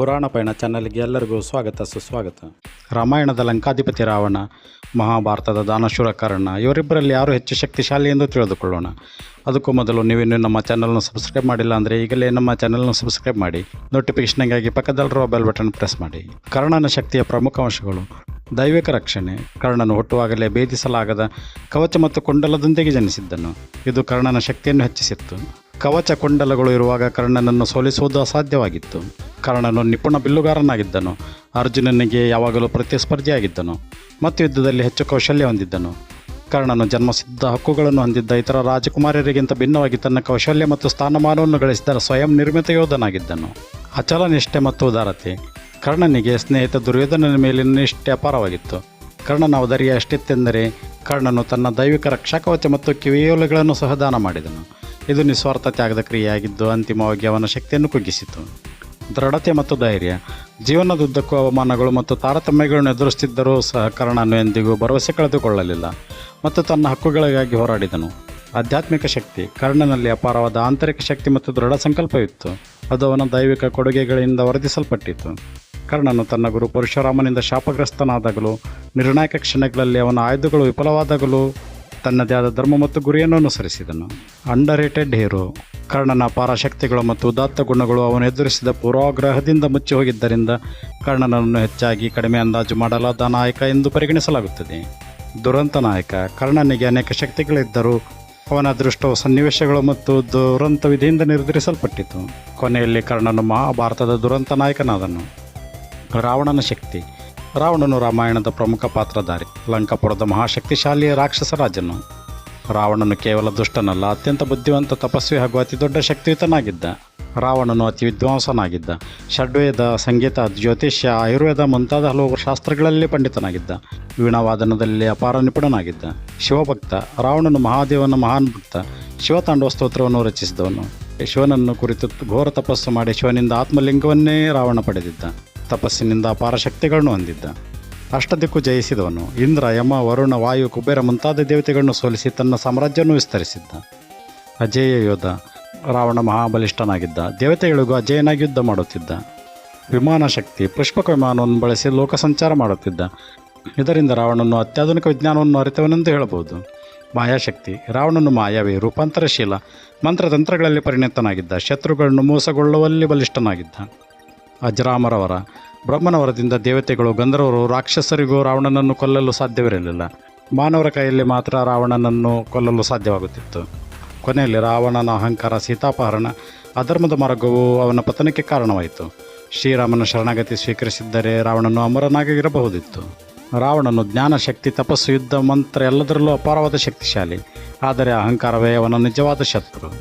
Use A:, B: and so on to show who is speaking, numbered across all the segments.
A: ಪುರಾಣ ಪಯಣ ಚಾನಲ್ಗೆ ಎಲ್ಲರಿಗೂ ಸ್ವಾಗತ, ಸುಸ್ವಾಗತ. ರಾಮಾಯಣದ ಲಂಕಾಧಿಪತಿ ರಾವಣ, ಮಹಾಭಾರತದ ದಾನಶೂರ ಕರ್ಣ ಇವರಿಬ್ಬರಲ್ಲಿ ಯಾರು ಹೆಚ್ಚು ಶಕ್ತಿಶಾಲಿ ಎಂದು ತಿಳಿದುಕೊಳ್ಳೋಣ. ಅದಕ್ಕೂ ಮೊದಲು ನೀವಿನ್ನು ನಮ್ಮ ಚಾನಲ್ನ ಸಬ್ಸ್ಕ್ರೈಬ್ ಮಾಡಿಲ್ಲ ಅಂದರೆ ಈಗಲೇ ನಮ್ಮ ಚಾನಲ್ನ ಸಬ್ಸ್ಕ್ರೈಬ್ ಮಾಡಿ ನೋಟಿಫಿಕೇಷನ್ಗಾಗಿ ಪಕ್ಕದಲ್ಲಿರುವ ಬೆಲ್ ಬಟನ್ ಪ್ರೆಸ್ ಮಾಡಿ. ಕರ್ಣನ ಶಕ್ತಿಯ ಪ್ರಮುಖ ಅಂಶಗಳು, ದೈವಿಕ ರಕ್ಷಣೆ, ಕರ್ಣನು ಹುಟ್ಟುವಾಗಲೇ ಭೇದಿಸಲಾಗದ ಕವಚ ಮತ್ತು ಕುಂಡಲದೊಂದಿಗೆ ಜನಿಸಿದ್ದನು. ಇದು ಕರ್ಣನ ಶಕ್ತಿಯನ್ನು ಹೆಚ್ಚಿಸಿತ್ತು. ಕವಚ ಕುಂಡಲಗಳು ಇರುವಾಗ ಕರ್ಣನನ್ನು ಸೋಲಿಸುವುದು ಅಸಾಧ್ಯವಾಗಿತ್ತು. ಕರ್ಣನು ನಿಪುಣ ಬಿಲ್ಲುಗಾರನಾಗಿದ್ದನು. ಅರ್ಜುನನಿಗೆ ಯಾವಾಗಲೂ ಪ್ರತಿಸ್ಪರ್ಧಿಯಾಗಿದ್ದನು. ಮತ್ತು ಯುದ್ಧದಲ್ಲಿ ಹೆಚ್ಚು ಕೌಶಲ್ಯ ಹೊಂದಿದ್ದನು. ಕರ್ಣನು ಜನ್ಮಸಿದ್ಧ ಹಕ್ಕುಗಳನ್ನು ಹೊಂದಿದ್ದ ಇತರ ರಾಜಕುಮಾರರಿಗಿಂತ ಭಿನ್ನವಾಗಿ ತನ್ನ ಕೌಶಲ್ಯ ಮತ್ತು ಸ್ಥಾನಮಾನವನ್ನು ಗಳಿಸಿದ ಸ್ವಯಂ ನಿರ್ಮಿತ ಯೋಧನಾಗಿದ್ದನು. ಅಚಲ ನಿಷ್ಠೆ ಮತ್ತು ಉದಾರತೆ. ಕರ್ಣನಿಗೆ ಸ್ನೇಹಿತ ದುರ್ಯೋಧನನ ಮೇಲಿನ ನಿಷ್ಠೆ ಅಪಾರವಾಗಿತ್ತು. ಕರ್ಣನ ಅವಧರಿಯ ಎಷ್ಟಿತ್ತೆಂದರೆ ಕರ್ಣನು ತನ್ನ ದೈವಿಕ ರಕ್ಷಾಕವಚ ಮತ್ತು ಕಿವಿಯೋಲೆಗಳನ್ನು ಸಹ ದಾನ ಮಾಡಿದನು. ಇದು ನಿಸ್ವಾರ್ಥ ತ್ಯಾಗದ ಕ್ರಿಯೆಯಾಗಿದ್ದು ಅಂತಿಮವಾಗಿ ಅವನ ಶಕ್ತಿಯನ್ನು ಕುಗ್ಗಿಸಿತು. ದೃಢತೆ ಮತ್ತು ಧೈರ್ಯ. ಜೀವನದುದ್ದಕ್ಕೂ ಅವಮಾನಗಳು ಮತ್ತು ತಾರತಮ್ಯಗಳನ್ನು ಎದುರಿಸುತ್ತಿದ್ದರೂ ಸಹ ಕರ್ಣನು ಎಂದಿಗೂ ಭರವಸೆ ಕಳೆದುಕೊಳ್ಳಲಿಲ್ಲ ಮತ್ತು ತನ್ನ ಹಕ್ಕುಗಳಿಗಾಗಿ ಹೋರಾಡಿದನು. ಆಧ್ಯಾತ್ಮಿಕ ಶಕ್ತಿ, ಕರ್ಣನಲ್ಲಿ ಅಪಾರವಾದ ಆಂತರಿಕ ಶಕ್ತಿ ಮತ್ತು ದೃಢ ಸಂಕಲ್ಪವಿತ್ತು. ಅದು ಅವನ ದೈವಿಕ ಕೊಡುಗೆಗಳಿಂದ ವರದಿಸಲ್ಪಟ್ಟಿತ್ತು ಕರ್ಣನು ತನ್ನ ಗುರು ಪರಶುರಾಮನಿಂದ ಶಾಪಗ್ರಸ್ತನಾದಾಗಲೂ, ನಿರ್ಣಾಯಕ ಕ್ಷಣಗಳಲ್ಲಿ ಅವನ ಆಯುಧಗಳು ವಿಫಲವಾದಾಗಲೂ ತನ್ನದೇ ಆದ ಧರ್ಮ ಮತ್ತು ಗುರಿಯನ್ನು ಅನುಸರಿಸಿದನು. ಅಂಡರ್ ರೇಟೆಡ್ ಹೀರೋ ಕರ್ಣನ ಅಪಾರ ಶಕ್ತಿಗಳು ಮತ್ತು ಉದಾತ್ತ ಗುಣಗಳು ಅವನು ಎದುರಿಸಿದ ಪೂರ್ವಾಗ್ರಹದಿಂದ ಮುಚ್ಚಿ ಹೋಗಿದ್ದರಿಂದ ಕರ್ಣನನ್ನು ಹೆಚ್ಚಾಗಿ ಕಡಿಮೆ ಅಂದಾಜು ಮಾಡಲಾದ ನಾಯಕ ಎಂದು ಪರಿಗಣಿಸಲಾಗುತ್ತದೆ. ದುರಂತ ನಾಯಕ, ಕರ್ಣನಿಗೆ ಅನೇಕ ಶಕ್ತಿಗಳಿದ್ದರೂ ಅವನ ಅದೃಷ್ಟವು ಸನ್ನಿವೇಶಗಳು ಮತ್ತು ದುರಂತ ವಿಧಿಯಿಂದ ನಿರ್ಧರಿಸಲ್ಪಟ್ಟಿತು. ಕೊನೆಯಲ್ಲಿ ಕರ್ಣನು ಮಹಾಭಾರತದ ದುರಂತ ನಾಯಕನಾದನು. ರಾವಣನ ಶಕ್ತಿ. ರಾವಣನು ರಾಮಾಯಣದ ಪ್ರಮುಖ ಪಾತ್ರಧಾರಿ, ಲಂಕಾಪುರದ ಮಹಾಶಕ್ತಿಶಾಲಿ ರಾಕ್ಷಸ ರಾಜನು. ರಾವಣನು ಕೇವಲ ದುಷ್ಟನಲ್ಲ, ಅತ್ಯಂತ ಬುದ್ಧಿವಂತ ತಪಸ್ವಿ ಹಾಗೂ ಅತಿ ದೊಡ್ಡ ಶಕ್ತಿಯುತನಾಗಿದ್ದ. ರಾವಣನು ಅತಿ ವಿದ್ವಾಂಸನಾಗಿದ್ದ. ಷಡ್ವೇದ, ಸಂಗೀತ, ಜ್ಯೋತಿಷ್ಯ, ಆಯುರ್ವೇದ ಮುಂತಾದ ಹಲವು ಶಾಸ್ತ್ರಗಳಲ್ಲಿ ಪಂಡಿತನಾಗಿದ್ದ. ವೀಣಾವಾದನದಲ್ಲಿ ಅಪಾರ ನಿಪುಣನಾಗಿದ್ದ. ಶಿವಭಕ್ತ, ರಾವಣನು ಮಹಾದೇವನ ಮಹಾನ್ ಭಕ್ತ. ಶಿವತಾಂಡವ ಸ್ತೋತ್ರವನ್ನು ರಚಿಸಿದವನು. ಶಿವನನ್ನು ಕುರಿತು ಘೋರ ತಪಸ್ಸು ಮಾಡಿ ಶಿವನಿಂದ ಆತ್ಮಲಿಂಗವನ್ನೇ ರಾವಣ ಪಡೆದಿದ್ದ. ತಪಸ್ಸಿನಿಂದ ಅಪಾರ ಶಕ್ತಿಗಳನ್ನು ಹೊಂದಿದ್ದ. ಅಷ್ಟದಿಕ್ಕು ಜಯಿಸಿದವನು. ಇಂದ್ರ, ಯಮ, ವರುಣ, ವಾಯು, ಕುಬೇರ ಮುಂತಾದ ದೇವತೆಗಳನ್ನು ಸೋಲಿಸಿ ತನ್ನ ಸಾಮ್ರಾಜ್ಯವನ್ನು ವಿಸ್ತರಿಸಿದ್ದ. ಅಜೇಯ ಯೋಧ, ರಾವಣ ಮಹಾಬಲಿಷ್ಠನಾಗಿದ್ದ. ದೇವತೆಗಳಿಗೂ ಅಜೇಯನಾಗಿ ಯುದ್ಧ ಮಾಡುತ್ತಿದ್ದ. ವಿಮಾನ ಶಕ್ತಿ, ಪುಷ್ಪಕ ವಿಮಾನವನ್ನು ಬಳಸಿ ಲೋಕ ಸಂಚಾರ ಮಾಡುತ್ತಿದ್ದ. ಇದರಿಂದ ರಾವಣನು ಅತ್ಯಾಧುನಿಕ ವಿಜ್ಞಾನವನ್ನು ಅರಿತವನೆಂದು ಹೇಳಬಹುದು. ಮಾಯಾಶಕ್ತಿ, ರಾವಣನು ಮಾಯಾವಿ, ರೂಪಾಂತರಶೀಲ, ಮಂತ್ರತಂತ್ರಗಳಲ್ಲಿ ಪರಿಣಿತನಾಗಿದ್ದ. ಶತ್ರುಗಳನ್ನು ಮೋಸಗೊಳ್ಳುವಲ್ಲಿ ಬಲಿಷ್ಠನಾಗಿದ್ದ. ಅಜರಾಮರವರ ಬ್ರಹ್ಮನ ವರದಿಂದ ದೇವತೆಗಳು ಗಂಧರ್ವರು ರಾಕ್ಷಸರಿಗೂ ರಾವಣನನ್ನು ಕೊಲ್ಲಲು ಸಾಧ್ಯವಿರಲಿಲ್ಲ. ಮಾನವರ ಕೈಯಲ್ಲಿ ಮಾತ್ರ ರಾವಣನನ್ನು ಕೊಲ್ಲಲು ಸಾಧ್ಯವಾಗುತ್ತಿತ್ತು. ಕೊನೆಯಲ್ಲಿ ರಾವಣನ ಅಹಂಕಾರ ಸೀತಾಪಹರಣ, ಅಧರ್ಮದ ಮಾರ್ಗವು ಅವನ ಪತನಕ್ಕೆ ಕಾರಣವಾಯಿತು. ಶ್ರೀರಾಮನ ಶರಣಾಗತಿ ಸ್ವೀಕರಿಸಿದ್ದರೆ ರಾವಣನು ಅಮರನಾಗಿರಬಹುದಿತ್ತು ರಾವಣನು ಜ್ಞಾನ ಶಕ್ತಿ, ತಪಸ್ಸು, ಯುದ್ಧ, ಮಂತ್ರ ಎಲ್ಲದರಲ್ಲೂ ಅಪಾರವಾದ ಶಕ್ತಿಶಾಲಿ. ಆದರೆ ಅಹಂಕಾರವೇ ಅವನ ನಿಜವಾದ ಶತ್ರು.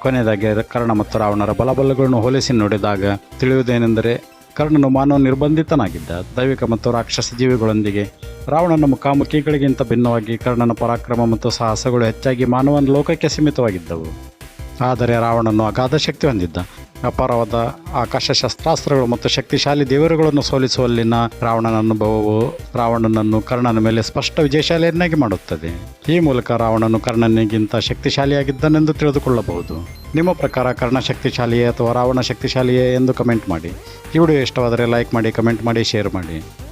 A: ಕೊನೆಯದಾಗಿ ಕರ್ಣ ಮತ್ತು ರಾವಣರ ಬಲಬಲಗಳನ್ನು ಹೋಲಿಸಿ ನೋಡಿದಾಗ ತಿಳಿಯುವುದೇನೆಂದರೆ ಕರ್ಣನು ಮಾನವ ನಿರ್ಬಂಧಿತನಾಗಿದ್ದ ದೈವಿಕ ಮತ್ತು ರಾಕ್ಷಸ ಜೀವಿಗಳೊಂದಿಗೆ ರಾವಣನ ಮುಖಾಮುಖಿಗಳಿಗಿಂತ ಭಿನ್ನವಾಗಿ ಕರ್ಣನ ಪರಾಕ್ರಮ ಮತ್ತು ಸಾಹಸಗಳು ಹೆಚ್ಚಾಗಿ ಮಾನವನ ಲೋಕಕ್ಕೆ ಸೀಮಿತವಾಗಿದ್ದವು. ಆದರೆ ರಾವಣನು ಅಗಾಧ ಶಕ್ತಿ ಹೊಂದಿದ್ದ ಅಪಾರವಾದ ಆಕಾಶ ಶಸ್ತ್ರಾಸ್ತ್ರಗಳು ಮತ್ತು ಶಕ್ತಿಶಾಲಿ ದೇವರುಗಳನ್ನು ಸೋಲಿಸುವಲ್ಲಿನ ರಾವಣನ ಅನುಭವವು ರಾವಣನನ್ನು ಕರ್ಣನ ಮೇಲೆ ಸ್ಪಷ್ಟ ವಿಜಯಶಾಲಿಯನ್ನಾಗಿ ಮಾಡುತ್ತದೆ. ಈ ಮೂಲಕ ರಾವಣನು ಕರ್ಣನಿಗಿಂತ ಶಕ್ತಿಶಾಲಿಯಾಗಿದ್ದನೆಂದು ತಿಳಿದುಕೊಳ್ಳಬಹುದು. ನಿಮ್ಮ ಪ್ರಕಾರ ಕರ್ಣ ಶಕ್ತಿಶಾಲಿಯೇ ಅಥವಾ ರಾವಣ ಶಕ್ತಿಶಾಲಿಯೇ ಎಂದು ಕಮೆಂಟ್ ಮಾಡಿ. ಈ ವಿಡಿಯೋ ಇಷ್ಟವಾದರೆ ಲೈಕ್ ಮಾಡಿ, ಕಮೆಂಟ್ ಮಾಡಿ, ಶೇರ್ ಮಾಡಿ.